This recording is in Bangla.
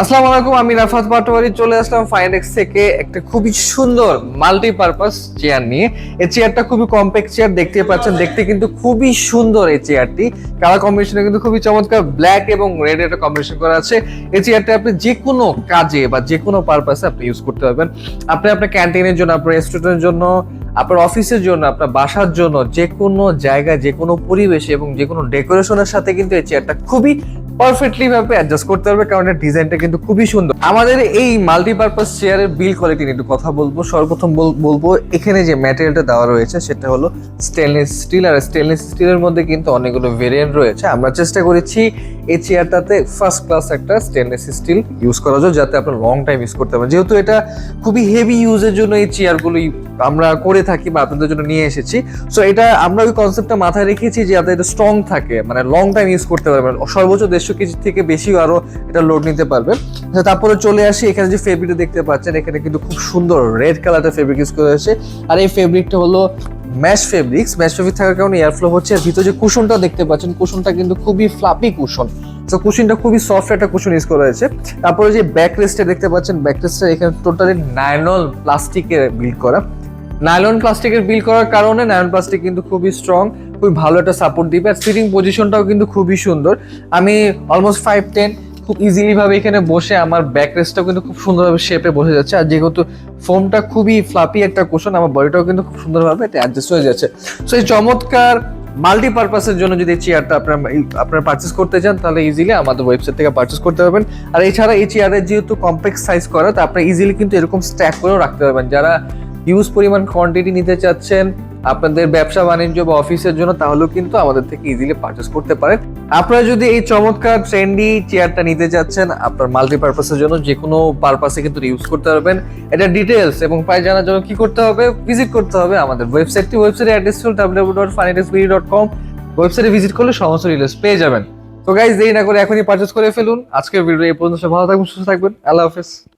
আসসালামু আলাইকুম, আমি রাফাত পাটোয়ারি, চলে আসলাম ফাইনেক্স থেকে একটা খুবই সুন্দর মাল্টিপারপাস চেয়ার নিয়ে। এই চেয়ারটা খুবই কম্প্যাক্ট চেয়ার দেখতে পাচ্ছেন, দেখতে কিন্তু খুবই সুন্দর এই চেয়ারটি কালার কম্বিনেশনে কিন্তু খুবই চমৎকার ব্ল্যাক এবং রেড একটা কম্বিনেশন করা আছে। এই চেয়ারটা আপনি যে কোনো কাজে বা যে কোনো পারপাসে আপনি ইউজ করতে পারবেন। আপনি আপনার ক্যান্টিনের জন্য, আপনার রেস্টুরেন্টের জন্য, আপনার অফিসের জন্য, আপনার বাসার জন্য, যে কোনো জায়গায়, যে কোনো পরিবেশে এবং যে কোনো ডেকোরেশনের সাথে কিন্তু এই চেয়ারটা খুবই পারফেক্টলি ভাবে অ্যাডজাস্ট করতে পারবে, কারণ এর ডিজাইনটা কিন্তু খুবই সুন্দর। আমাদের এই মাল্টিপারপাস চেয়ারের বিল কোয়ালিটি নিয়ে একটু কথা বলব। সর্বপ্রথম বলব, এখানে যে ম্যাটেরিয়ালটা দেওয়া রয়েছে, সেটা হলো স্টেনলেস স্টিল আর স্টেনলেস স্টিলের মধ্যে কিন্তু অনেকগুলো ভেরিয়েন্ট রয়েছে। আমরা চেষ্টা করেছি এই চেয়ারটাতে ফার্স্ট ক্লাস একটা স্টেনলেস স্টিল ইউজ করা যায় যাতে আপনার লং টাইম ইউজ করতে পারেন। যেহেতু এটা খুবই হেভি ইউজের জন্য এই চেয়ারগুলো আমরা করে থাকি বা আপনাদের জন্য নিয়ে এসেছি। সো এটা আমরা ওই কনসেপ্টটা মাথায় রেখেছি যে যাতে এটা স্ট্রং থাকে মানে লং টাইম ইউজ করতে পারবেন। সর্বোচ্চ দেড়শো কেজি থেকে বেশি আরও এটা লোড নিতে পারবে। আচ্ছা, তারপরে চলে আসি এখানে যে ফেব্রিকটা দেখতে পাচ্ছেন এখানে কিন্তু খুব সুন্দর রেড কালারটা ফেব্রিক ইউজ করা হয়েছে। আর এই ফেব্রিকটা হলো ম্যাশ ফেব্রিক্স ম্যাশ ফেব্রিক থাকার কারণে এয়ারফ্লো হচ্ছে। আর ভিতরে যে কুশনটা দেখতে পাচ্ছেন কুশনটা কিন্তু খুবই ফ্লাপি কুশন। তো কুশনটা খুবই সফট একটা কুশন ইউজ করা হয়েছে। তারপরে যে ব্যাক রেস্টটা দেখতে পাচ্ছেন ব্যাক রেস্টটা এখানে টোটালি নাইনল প্লাস্টিকের বিল্ড করা। নাইলন প্লাস্টিকের বিল করার কারণে নাইলন প্লাস্টিক কিন্তু খুবই স্ট্রং খুবই ভালো একটা সাপোর্ট দিবে। আর সিটিং পজিশনটাও কিন্তু খুবই সুন্দর। আমি অলমোস্ট ফাইভ টেন খুব ইজিলিভাবে এখানে বসে আমার ব্যাক রেস্টটাও কিন্তু খুব সুন্দরভাবে শেপে বসে যাচ্ছে। আর যেহেতু ফোমটা খুবই ফ্লাপি একটা কুশন আমার বডিটাও কিন্তু খুব সুন্দরভাবে এটা অ্যাডজাস্ট হয়ে যাচ্ছে। সো এই চমৎকার মাল্টিপারপাসের জন্য যদি চেয়ারটা আপনার আপনারা পারচেস করতে চান, তাহলে ইজিলি আমাদের ওয়েবসাইট থেকে পারচেস করতে পারবেন। আর এছাড়া এই চেয়ারের যেহেতু কমপ্লেক্স সাইজ করা, তো আপনি ইজিলি কিন্তু এরকম স্ট্যাক করেও রাখতে পারবেন। যারা হিউজ পরিমাণ কোয়ান্টিটি নিতে চাচ্ছেন আপনাদের ব্যবসা বাণিজ্য বা অফিসের জন্য, তাহলেও কিন্তু আমাদের থেকে ইজিলি পারচেস করতে পারেন। আপনারা যদি এই চমৎকার ট্রেন্ডি চেয়ারটা নিতে চাচ্ছেন, আপনার মাল্টিপারপাসের জন্য যে কোনো পারপাসে কিন্তু ইউজ করতে পারবেন। এটা ডিটেলস এবং প্রায় জানার জন্য কি করতে হবে? ভিজিট করতে হবে আমাদের ওয়েবসাইটটি ওয়েবসাইটের অ্যাড্রেস হল ডাব্লিউ ডট ডট কম ওয়েবসাইটে ভিজিট করলে সমস্ত ডিটেলস পেয়ে যাবেন। তো গাইজ দেরি না করে এখনই পারচেস করে ফেলুন। আজকের ভিডিও এই পর্যন্ত। ভালো থাকবেন, সুস্থ থাকবেন। আল্লাহ হাফেজ।